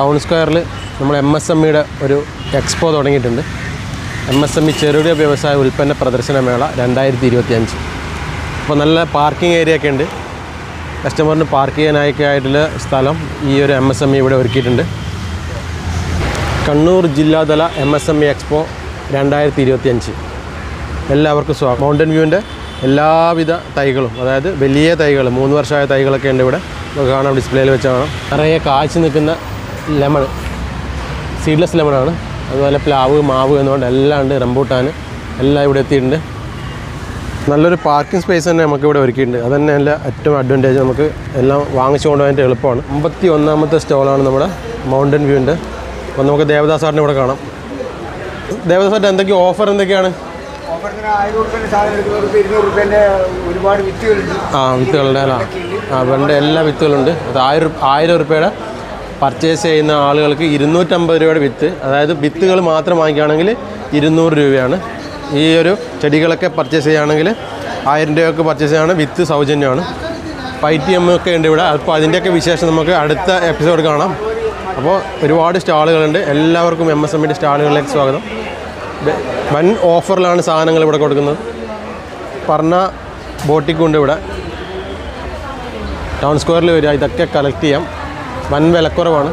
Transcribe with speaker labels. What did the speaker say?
Speaker 1: Town സ്ക്വയറിൽ നമ്മൾ M S M ഇയുടെ ഒരു എക്സ്പോ തുടങ്ങിയിട്ടുണ്ട്. എം എസ് എം ഇ ചെറുകിട വ്യവസായ ഉൽപ്പന്ന പ്രദർശനമേള രണ്ടായിരത്തി ഇരുപത്തി അഞ്ച് അപ്പോൾ നല്ല പാർക്കിംഗ് ഏരിയ ഒക്കെ ഉണ്ട്. കസ്റ്റമറിന് പാർക്ക് ചെയ്യാനായൊക്കെ ആയിട്ടുള്ള സ്ഥലം ഈ ഒരു എം എസ് എം ഇ ഇവിടെ ഒരുക്കിയിട്ടുണ്ട്. കണ്ണൂർ ജില്ലാതല M S M E expo രണ്ടായിരത്തി ഇരുപത്തി അഞ്ച് എല്ലാവർക്കും സ്വാഗതം മൗണ്ടൻ വ്യൂവിന്റെ എല്ലാവിധ തൈകളും അതായത് വലിയ തൈകൾ മൂന്ന് വർഷമായ തൈകളൊക്കെ ഉണ്ട് ഇവിടെ. നമുക്ക് കാണാം ഡിസ്പ്ലേയിൽ വെച്ചാണ് നിറയെ കാഴ്ച നിൽക്കുന്ന ലെമൺ സീഡ്ലെസ് ലെമണാണ് അതുപോലെ പ്ലാവ് മാവ് എന്നുകൊണ്ട് എല്ലാം ഉണ്ട് റംബൂട്ടാൻ എല്ലാം ഇവിടെ എത്തിയിട്ടുണ്ട്. നല്ലൊരു പാർക്കിംഗ് സ്പേസ് തന്നെ നമുക്ക് ഇവിടെ ഒരുക്കിയിട്ടുണ്ട്. അത് തന്നെ അല്ല ഏറ്റവും അഡ്വാന്റേജ് നമുക്ക് എല്ലാം വാങ്ങിച്ചു കൊണ്ടുപോകാനായിട്ട് എളുപ്പമാണ്. അമ്പത്തി ഒന്നാമത്തെ സ്റ്റോളാണ് നമ്മുടെ മൗണ്ടൻ വ്യൂവിന്റെ അപ്പോൾ നമുക്ക് ദേവദാസ് സാറിനെ ഇവിടെ കാണാം. ദേവദാസ് സാറിന്റെ എന്തൊക്കെ ഓഫർ എന്തൊക്കെയാണ്? ആ വിത്തുകളുടെ അല്ല? ആ വേണ്ട എല്ലാ വിത്തുകളുണ്ട്. അത് ആയിരം ആയിരം റുപ്യയുടെ പർച്ചേസ് ചെയ്യുന്ന ആളുകൾക്ക് ഇരുന്നൂറ്റമ്പത് രൂപയുടെ വിത്ത് അതായത് വിത്തുകൾ മാത്രം വാങ്ങിക്കുകയാണെങ്കിൽ ഇരുന്നൂറ് രൂപയാണ്. ഈ ഒരു ചെടികളൊക്കെ പർച്ചേസ് ചെയ്യുകയാണെങ്കിൽ ആയിരം രൂപയൊക്കെ പർച്ചേസ് ചെയ്യുകയാണ് വിത്ത് സൗജന്യമാണ്. പൈറ്റി എം ഒക്കെ ഉണ്ട് ഇവിടെ. അപ്പോൾ അതിന്റെയൊക്കെ വിശേഷം നമുക്ക് അടുത്ത എപ്പിസോഡ് കാണാം. അപ്പോൾ ഒരുപാട് സ്റ്റാളുകളുണ്ട്. എല്ലാവർക്കും എം എസ് എമ്മിന്റെ സ്റ്റാളുകളിലേക്ക് സ്വാഗതം. വൻ ഓഫറിലാണ് സാധനങ്ങൾ ഇവിടെ കൊടുക്കുന്നത്. പറഞ്ഞ ബോട്ടിക്കുണ്ട് ഇവിടെ. ടൗൺ സ്ക്വയറിൽ വരിക ഇതൊക്കെ കളക്ട് ചെയ്യാം. വൻ വിലക്കുറവാണ്.